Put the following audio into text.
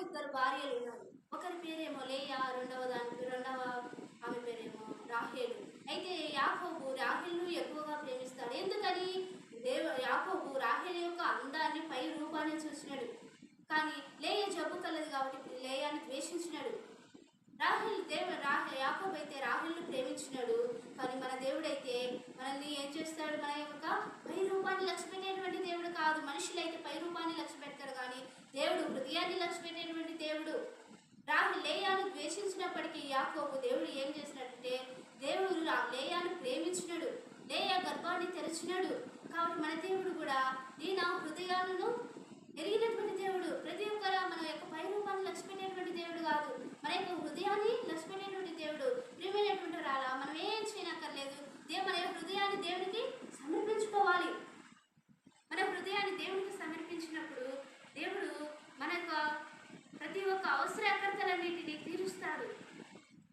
ఇద్దరు భార్యలు ఉన్నారు. ఒకరి పేరేమో లేయా రెండవ దానికి రెండవ ఆమె పేరేమో రాహేలు. అయితే యాకోబు రాహేల్ను ఎక్కువగా ప్రేమిస్తాడు. ఎందుకని? దేవ యాకోబు రాహేల్ యొక్క అందాన్ని పై రూపాన్ని చూసినాడు. కానీ లేయ జబ్బు కలదు కాబట్టి లేయాన్ని ద్వేషించినాడు. రాహుల్ దేవ రాహ యాకోబు అయితే రాహుల్ని ప్రేమించినాడు. కానీ మన దేవుడైతే మనల్ని ఏం చేస్తాడు? మన యొక్క పై రూపాన్ని లక్ష్మీ పెట్టేటువంటి దేవుడు కాదు మనుషులైతే పై రూపాన్ని లక్ష్య పెడతారు కానీ దేవుడు హృదయాన్ని లక్ష్మైనటువంటి దేవుడు రాహుల్ లేయాను ద్వేషించినప్పటికీ యాకోబు దేవుడు ఏం చేసినట్టే దేవుడు రా- లేయాను ప్రేమించినాడు లేయా గర్భాన్ని తెరిచినాడు. కాబట్టి మన దేవుడు కూడా నీ నా హృదయాలను ఎరిగినటువంటి దేవుడు. ప్రతి ఒక్కరు మన యొక్క పై రూపాన్ని లక్ష్మైనటువంటి దేవుడు కాదు. మన యొక్క హృదయాన్ని లక్ష్మైనటువంటి దేవుడు. ప్రియమైనటువంటి రాలా మనం ఏం చేయనక్కర్లేదు. దే మన యొక్క హృదయాన్ని దేవునికి సమర్పించుకోవాలి. మన హృదయాన్ని దేవునికి సమర్పించినప్పుడు